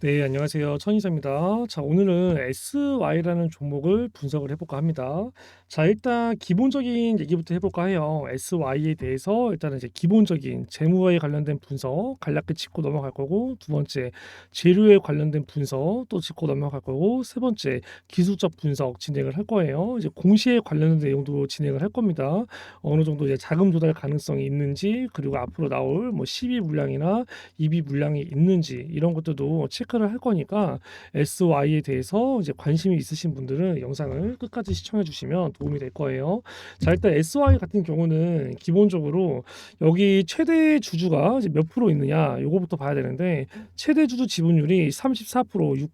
네, 안녕하세요. 천이사입니다. 자, 오늘은 SY라는 종목을 분석을 해볼까 합니다. 자, 일단 기본적인 얘기부터 해볼까 해요. SY에 대해서 일단은 이제 기본적인 재무에 관련된 분석 간략히 짚고 넘어갈 거고, 두 번째 재료에 관련된 분석 또 짚고 넘어갈 거고, 세 번째 기술적 분석 진행을 할 거예요. 이제 공시에 관련된 내용도 진행을 할 겁니다. 어느 정도 이제 자금 조달 가능성이 있는지, 그리고 앞으로 나올 뭐 12 물량이나 2비 물량이 있는지 이런 것들도 체크 를 할 거니까 SY에 대해서 이제 관심이 있으신 분들은 영상을 끝까지 시청해 주시면 도움이 될 거예요. 자, 일단 SY 같은 경우는 기본적으로 여기 최대 주주가 몇 프로 있느냐 요거부터 봐야 되는데 최대 주주 지분율이 34%,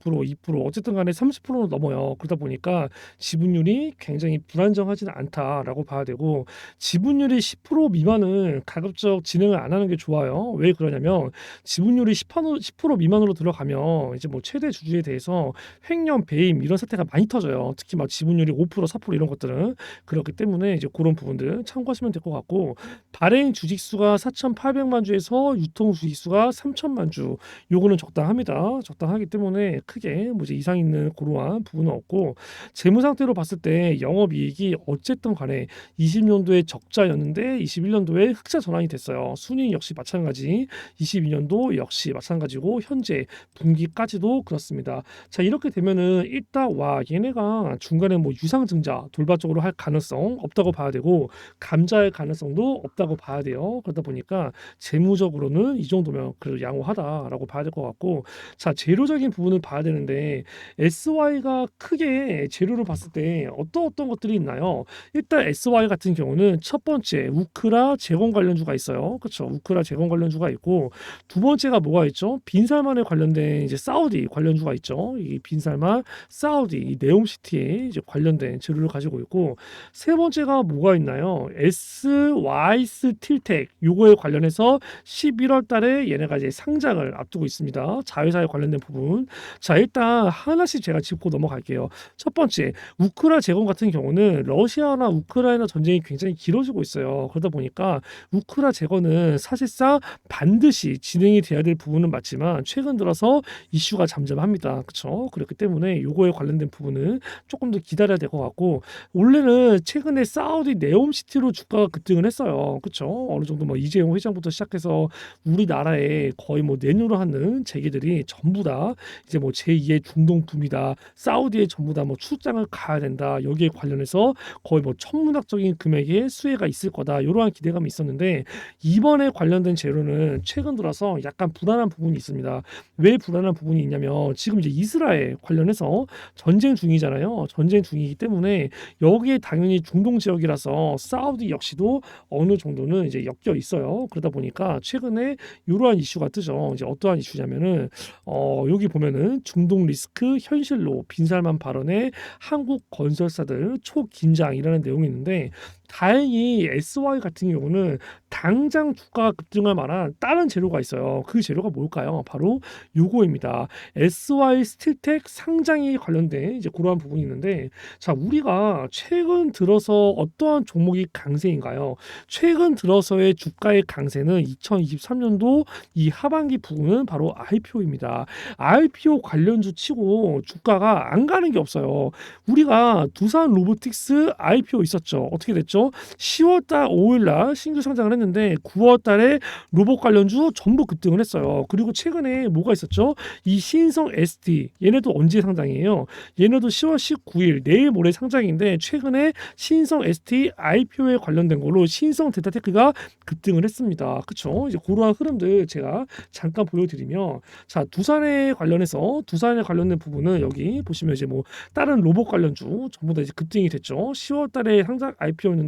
6%, 2% 어쨌든 간에 30%는 넘어요. 그러다 보니까 지분율이 굉장히 불안정하지는 않다라고 봐야 되고 지분율이 10% 미만은 가급적 진행을 안 하는 게 좋아요. 왜 그러냐면 지분율이 10% 10% 미만으로 들어가면 이제 뭐 최대 주주에 대해서 횡령, 배임 이런 사태가 많이 터져요. 특히 막 지분율이 5%, 4% 이런 것들은 그렇기 때문에 이제 그런 부분들 참고하시면 될 것 같고 발행 주식수가 4,800만 주에서 유통 주식수가 3천만 주 요거는 적당합니다. 적당하기 때문에 크게 뭐 이제 이상 있는 그러한 부분은 없고 재무 상태로 봤을 때 영업 이익이 어쨌든 간에 20년도에 적자였는데 21년도에 흑자 전환이 됐어요. 순이익 역시 마찬가지 22년도 역시 마찬가지고 현재 분 기까지도 그렇습니다. 자 이렇게 되면은 일단 와 얘네가 중간에 뭐 유상증자 돌발적으로 할 가능성 없다고 봐야 되고 감자의 가능성도 없다고 봐야 돼요. 그러다 보니까 재무적으로는 이 정도면 그래도 양호하다라고 봐야 될 것 같고 자 재료적인 부분을 봐야 되는데 SY가 크게 재료를 봤을 때 어떤 어떤 것들이 있나요? 일단 SY 같은 경우는 첫 번째 우크라 제공 관련주가 있어요. 그렇죠? 우크라 제공 관련주가 있고 두 번째가 뭐가 있죠? 빈살만에 관련된 이제 사우디 관련주가 있죠. 이 빈살만 사우디 이 네옴시티에 이제 관련된 재료를 가지고 있고 세 번째가 뭐가 있나요? SY 스틸텍 요거에 관련해서 11월 달에 얘네가 이제 상장을 앞두고 있습니다. 자회사에 관련된 부분. 자, 일단 하나씩 제가 짚고 넘어갈게요. 첫 번째, 우크라 제공 같은 경우는 러시아나 우크라이나 전쟁이 굉장히 길어지고 있어요. 그러다 보니까 우크라 제거는 사실상 반드시 진행이 돼야 될 부분은 맞지만 최근 들어서 이슈가 잠잠합니다. 그렇죠? 그렇기 때문에 요거에 관련된 부분은 조금 더 기다려야 될 것 같고 원래는 최근에 사우디 네옴시티로 주가가 급등을 했어요. 그렇죠? 어느 정도 뭐 이재용 회장부터 시작해서 우리나라에 거의 뭐 내놓으로 하는 재계들이 전부 다 이제 뭐 제2의 중동 붐이다. 사우디에 전부 다 뭐 출장을 가야 된다. 여기에 관련해서 거의 뭐 천문학적인 금액의 수혜가 있을 거다. 이러한 기대감이 있었는데 이번에 관련된 재료는 최근 들어서 약간 불안한 부분이 있습니다. 왜 불안 한 부분이 있냐면 지금 이제 이스라엘 관련해서 전쟁 중이잖아요. 전쟁 중이기 때문에 여기에 당연히 중동 지역이라서 사우디 역시도 어느 정도는 이제 엮여 있어요. 그러다 보니까 최근에 이러한 이슈가 뜨죠. 이제 어떠한 이슈냐면은 어 여기 보면은 중동 리스크 현실로 빈살만 발언에 한국 건설사들 초긴장이라는 내용이 있는데 다행히 SY 같은 경우는 당장 주가가 급등할 만한 다른 재료가 있어요. 그 재료가 뭘까요? 바로 요거입니다. SY 스틸텍 상장이 관련된 이제 그러한 부분이 있는데 자 우리가 최근 들어서 어떠한 종목이 강세인가요? 최근 들어서의 주가의 강세는 2023년도 이 하반기 부분은 바로 IPO입니다. IPO 관련주 치고 주가가 안 가는 게 없어요. 우리가 두산 로보틱스 IPO 있었죠. 어떻게 됐죠? 10월달 5일날 신규 상장을 했는데 9월달에 로봇 관련주 전부 급등을 했어요. 그리고 최근에 뭐가 있었죠? 이 신성 ST 얘네도 언제 상장이에요? 얘네도 10월 19일 내일 모레 상장인데 최근에 신성 ST IPO에 관련된 걸로 신성 데이터테크가 급등을 했습니다. 그렇죠? 이제 그러한 흐름들 제가 잠깐 보여드리면 자 두산에 관련해서 두산에 관련된 부분은 여기 보시면 이제 뭐 다른 로봇 관련주 전부 다 이제 급등이 됐죠. 10월달에 상장 IPO였는데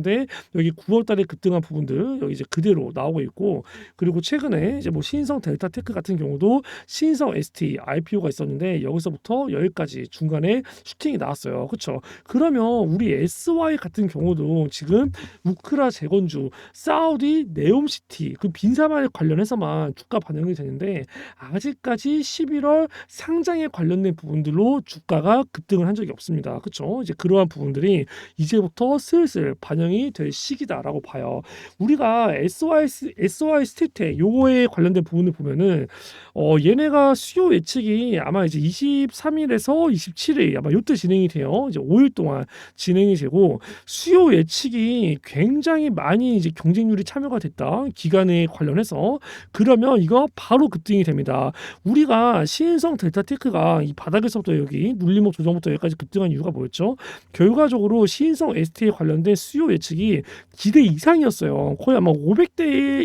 여기 9월 달에 급등한 부분들 여기 이제 그대로 나오고 있고 그리고 최근에 이제 뭐 신성 델타 테크 같은 경우도 신성 ST IPO가 있었는데 여기서부터 여기까지 중간에 슈팅이 나왔어요. 그렇죠? 그러면 우리 SY 같은 경우도 지금 우크라 재건주 사우디 네옴시티 그 빈사말 관련해서만 주가 반영이 되는데 아직까지 11월 상장에 관련된 부분들로 주가가 급등을 한 적이 없습니다. 그렇죠? 이제 그러한 부분들이 이제부터 슬슬 반영이 반영이 될 시기다라고 봐요. 우리가 SY 스 SY 스틸텍 요거에 관련된 부분을 보면은 어 얘네가 수요 예측이 아마 이제 23 일에서 27일 아마 요때 진행이 돼요. 이제 5일 동안 진행이 되고 수요 예측이 굉장히 많이 이제 경쟁률이 참여가 됐다. 기간에 관련해서 그러면 이거 바로 급등이 됩니다. 우리가 신성 델타 테크가 이 바닥에서부터 여기 눌림목 조정부터 여기까지 급등한 이유가 뭐였죠? 결과적으로 신성 ST에 관련된 수요 예측 이 기대 이상이었어요. 거의 아마 500대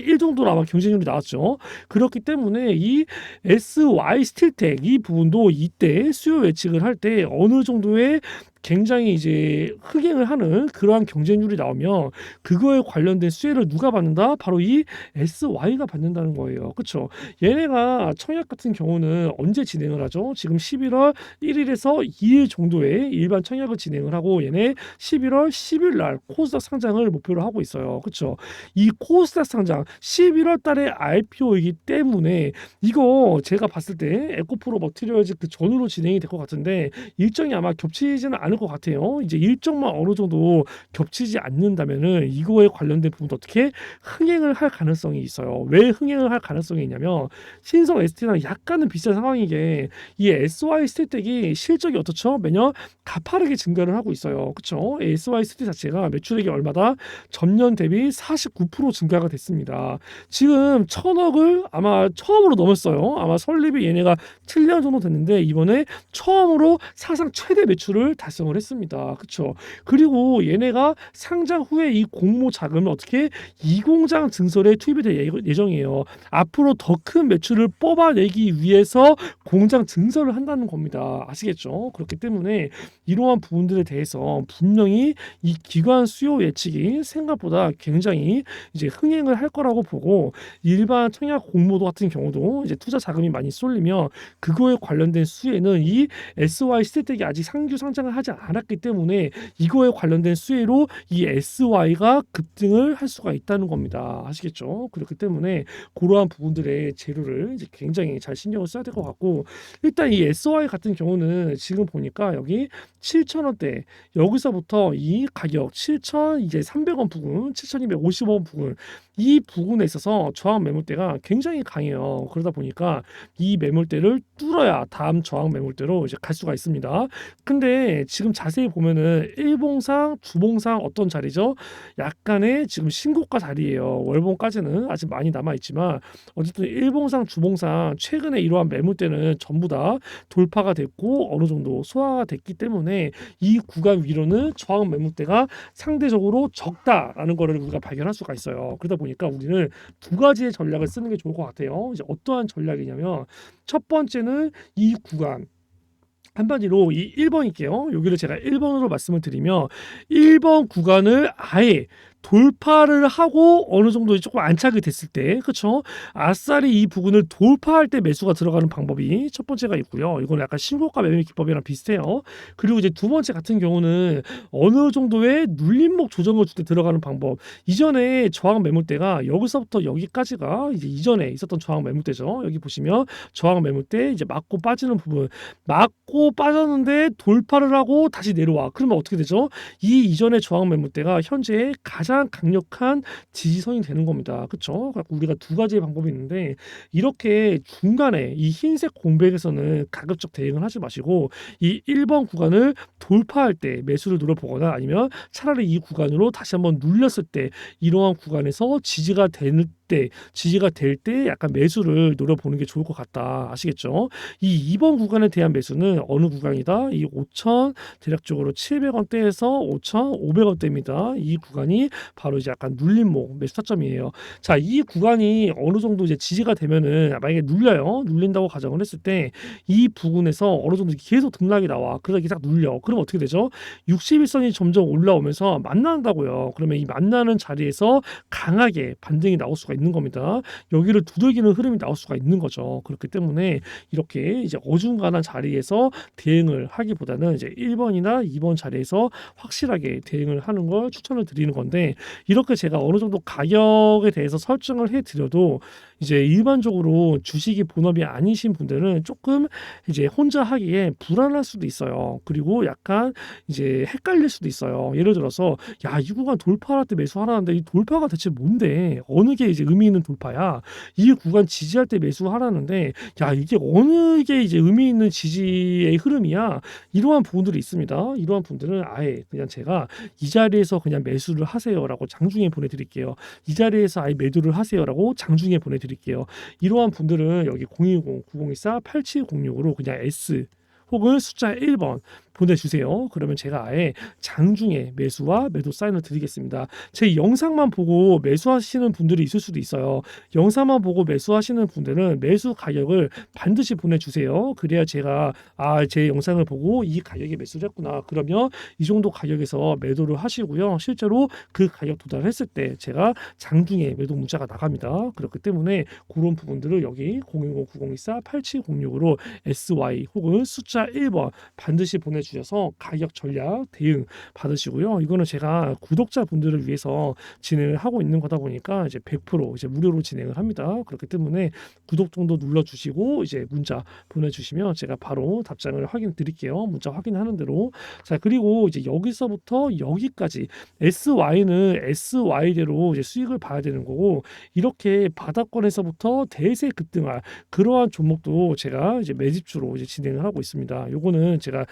1 정도로 아마 경쟁률이 나왔죠. 그렇기 때문에 이 SY 스틸텍 이 부분도 이때 수요 예측을 할 때 어느 정도의 굉장히 이제 흑행을 하는 그러한 경쟁률이 나오면 그거에 관련된 수혜를 누가 받는다? 바로 이 SY가 받는다는 거예요. 그쵸? 얘네가 청약 같은 경우는 언제 진행을 하죠? 지금 11월 1일에서 2일 정도에 일반 청약을 진행을 하고 얘네 11월 10일 날 코스닥 상장을 목표로 하고 있어요. 그쵸? 이 코스닥 상장 11월 달에 IPO이기 때문에 이거 제가 봤을 때 에코프로 머티리얼즈 그 전후로 진행이 될 것 같은데 일정이 아마 겹치지는 않을 것 같아요. 이제 일정만 어느 정도 겹치지 않는다면은 이거에 관련된 부분도 어떻게 흥행을 할 가능성이 있어요. 왜 흥행을 할 가능성이 있냐면 신성 ST랑 약간은 비슷한 상황인 게이 SY 스틸텍이 실적이 어떻죠? 매년 가파르게 증가를 하고 있어요. 그렇죠? SY 스틸 자체가 매출액이 얼마다 전년 대비 49% 증가가 됐습니다. 지금 천억을 아마 처음으로 넘었어요. 아마 설립이 얘네가 7년 정도 됐는데 이번에 처음으로 사상 최대 매출을 달성 을 했습니다. 그렇죠? 그리고 얘네가 상장 후에 이 공모 자금을 어떻게 이 공장 증설에 투입이 될 예- 예정이에요. 앞으로 더 큰 매출을 뽑아내기 위해서 공장 증설을 한다는 겁니다. 아시겠죠? 그렇기 때문에 이러한 부분들에 대해서 분명히 이 기관 수요 예측이 생각보다 굉장히 이제 흥행을 할 거라고 보고 일반 청약 공모도 같은 경우도 이제 투자 자금이 많이 쏠리면 그거에 관련된 수혜는 이 SY 스테텍이 아직 상주 상장을 하지 않았기 때문에 이거에 관련된 수혜로 이 SY가 급등을 할 수가 있다는 겁니다. 아시겠죠? 그렇기 때문에 그러한 부분들의 재료를 이제 굉장히 잘 신경을 써야 될 것 같고 일단 이 SY 같은 경우는 지금 보니까 여기 7,000원대 여기서부터 이 가격 7,000 이제 300원 부근 7,250원 부근 이 부분에 있어서 저항 매물대가 굉장히 강해요. 그러다 보니까 이 매물대를 뚫어야 다음 저항 매물대로 이제 갈 수가 있습니다. 근데 지금 자세히 보면은 일봉상, 주봉상 어떤 자리죠? 약간의 지금 신고가 자리예요. 월봉까지는 아직 많이 남아 있지만 어쨌든 일봉상, 주봉상 최근에 이러한 매물대는 전부 다 돌파가 됐고 어느 정도 소화가 됐기 때문에 이 구간 위로는 저항 매물대가 상대적으로 적다라는 거를 우리가 발견할 수가 있어요. 그러다 보니까 우리는 두 가지의 전략을 쓰는 게 좋을 것 같아요. 이제 어떠한 전략이냐면 첫 번째는 이 구간 한마디로 이 1번일게요. 여기를 제가 1번으로 말씀을 드리면 1번 구간을 아예 돌파를 하고 어느 정도 조금 안착이 됐을 때 그렇죠 아싸리 이 부분을 돌파할 때 매수가 들어가는 방법이 첫 번째가 있고요. 이건 약간 신고가 매매 기법이랑 비슷해요. 그리고 이제 두 번째 같은 경우는 어느 정도의 눌림목 조정을 줄 때 들어가는 방법. 이전에 저항 매물대가 여기서부터 여기까지가 이제 이전에 있었던 저항 매물대죠. 여기 보시면 저항 매물대 이제 맞고 빠지는 부분. 맞고 빠졌는데 돌파를 하고 다시 내려와. 그러면 어떻게 되죠? 이 이전의 저항 매물대가 현재 가장 강력한 지지선이 되는 겁니다. 그렇죠? 우리가 두 가지의 방법이 있는데 이렇게 중간에 이 흰색 공백에서는 가급적 대응을 하지 마시고 이 1번 구간을 돌파할 때 매수를 노려보거나 아니면 차라리 이 구간으로 다시 한번 눌렸을 때 이러한 구간에서 지지가 되는 때 지지가 될 때 약간 매수를 노려보는 게 좋을 것 같다 아시겠죠? 이 2번 구간에 대한 매수는 어느 구간이다? 이 5천 대략적으로 700원대에서 5,500원대입니다. 이 구간이 바로 이제 약간 눌림목 매수 타점이에요. 자, 이 구간이 어느 정도 이제 지지가 되면은 만약에 눌려요. 눌린다고 가정을 했을 때 이 부분에서 어느 정도 계속 등락이 나와. 그러다 딱 눌려. 그럼 어떻게 되죠? 61선이 점점 올라오면서 만난다고요. 그러면 이 만나는 자리에서 강하게 반등이 나올 수가 있는 겁니다. 여기를 두들기는 흐름이 나올 수가 있는 거죠. 그렇기 때문에 이렇게 이제 어중간한 자리에서 대응을 하기보다는 이제 1번이나 2번 자리에서 확실하게 대응을 하는 걸 추천을 드리는 건데 이렇게 제가 어느 정도 가격에 대해서 설정을 해 드려도 이제 일반적으로 주식이 본업이 아니신 분들은 조금 이제 혼자 하기에 불안할 수도 있어요. 그리고 약간 이제 헷갈릴 수도 있어요. 예를 들어서 야, 이 구간 돌파할 때 매수하라는데 이 돌파가 대체 뭔데? 어느 게 이제 의미 있는 돌파야? 이 구간 지지할 때 매수하라는데 야, 이게 어느 게 이제 의미 있는 지지의 흐름이야? 이러한 부분들이 있습니다. 이러한 분들은 아예 그냥 제가 이 자리에서 그냥 매수를 하세요라고 장중에 보내드릴게요. 이 자리에서 아예 매도를 하세요라고 장중에 보내드릴게요. 이러한 분들은 여기 010-9024-8706으로 그냥 S 혹은 숫자 1번 보내주세요. 그러면 제가 아예 장중에 매수와 매도 사인을 드리겠습니다. 제 영상만 보고 매수하시는 분들이 있을 수도 있어요. 영상만 보고 매수하시는 분들은 매수 가격을 반드시 보내주세요. 그래야 제가 아 제 영상을 보고 이 가격에 매수를 했구나. 그러면 이 정도 가격에서 매도를 하시고요. 실제로 그 가격 도달했을 때 제가 장중에 매도 문자가 나갑니다. 그렇기 때문에 그런 부분들을 여기 010-9024-8706으로 SY 혹은 숫자 1번 반드시 보내 주 셔서 가격 전략 대응 받으시고요. 이거는 제가 구독자분들을 위해서 진행을 하고 있는 거다 보니까 이제 100% 이제 무료로 진행을 합니다. 그렇기 때문에 구독 정도 눌러 주시고 이제 문자 보내 주시면 제가 바로 답장을 확인 드릴게요. 문자 확인하는 대로. 자, 그리고 이제 여기서부터 여기까지 SY는 SY대로 이제 수익을 봐야 되는 거고 이렇게 바닥권에서부터 대세 급등할 그러한 종목도 제가 이제 매집주로 이제 진행을 하고 있습니다. 요거는 제가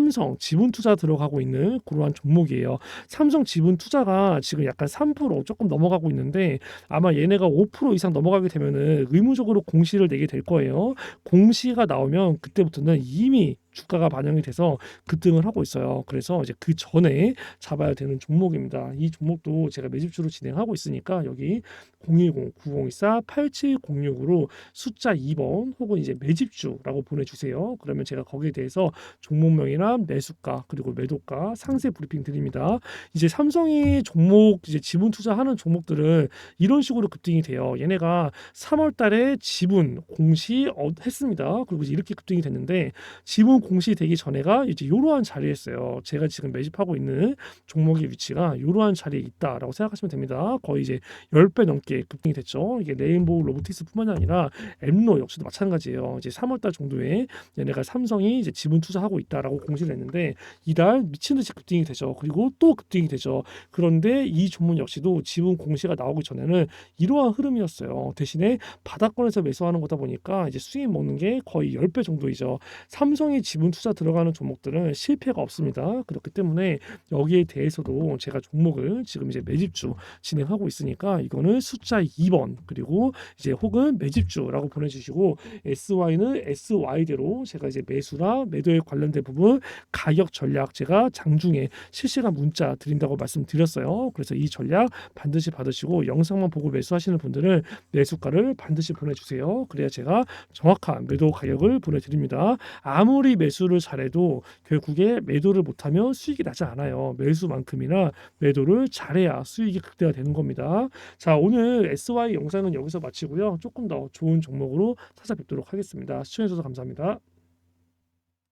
삼성 지분 투자 들어가고 있는 그러한 종목이에요. 삼성 지분 투자가 지금 약간 3% 조금 넘어가고 있는데 아마 얘네가 5% 이상 넘어가게 되면은 의무적으로 공시를 내게 될 거예요. 공시가 나오면 그때부터는 이미 주가가 반영이 돼서 급등을 하고 있어요. 그래서 이제 그 전에 잡아야 되는 종목입니다. 이 종목도 제가 매집주로 진행하고 있으니까 여기 010-9024-8706으로 숫자 2번 혹은 이제 매집주라고 보내주세요. 그러면 제가 거기에 대해서 종목명이랑 매수가 그리고 매도가 상세 브리핑 드립니다. 이제 삼성이 종목 이제 지분 투자하는 종목들은 이런 식으로 급등이 돼요. 얘네가 3월달에 지분 공시 어, 했습니다. 그리고 이렇게 급등이 됐는데 지분 공시되기 전에가 이제 이러한 자리였어요. 제가 지금 매집하고 있는 종목의 위치가 이러한 자리에 있다라고 생각하시면 됩니다. 거의 이제 10배 넘게 급등이 됐죠. 이게 레인보우 로보틱스뿐만이 아니라 엠로 역시도 마찬가지예요. 이제 3월달 정도에 얘네가 삼성이 이제 지분 투자하고 있다라고 공시를 했는데 이달 미친 듯이 급등이 되죠. 그리고 또 급등이 되죠. 그런데 이 종목 역시도 지분 공시가 나오기 전에는 이러한 흐름이었어요. 대신에 바닥권에서 매수하는 거다 보니까 이제 수익 먹는 게 거의 10배 정도이죠. 삼성이 지분 투자 들어가는 종목들은 실패가 없습니다. 그렇기 때문에 여기에 대해서도 제가 종목을 지금 이제 매집주 진행하고 있으니까 이거는 숫자 2번 그리고 이제 혹은 매집주라고 보내주시고 SY는 SY대로 제가 이제 매수나 매도에 관련된 부분 가격 전략 제가 장중에 실시간 문자 드린다고 말씀드렸어요. 그래서 이 전략 반드시 받으시고 영상만 보고 매수하시는 분들은 매수가를 반드시 보내주세요. 그래야 제가 정확한 매도 가격을 보내드립니다. 아무리 매수를 잘해도 결국에 매도를 못하면 수익이 나지 않아요. 매수만큼이나 매도를 잘해야 수익이 극대화 되는 겁니다. 자 오늘 SY 영상은 여기서 마치고요. 조금 더 좋은 종목으로 찾아뵙도록 하겠습니다. 시청해주셔서 감사합니다.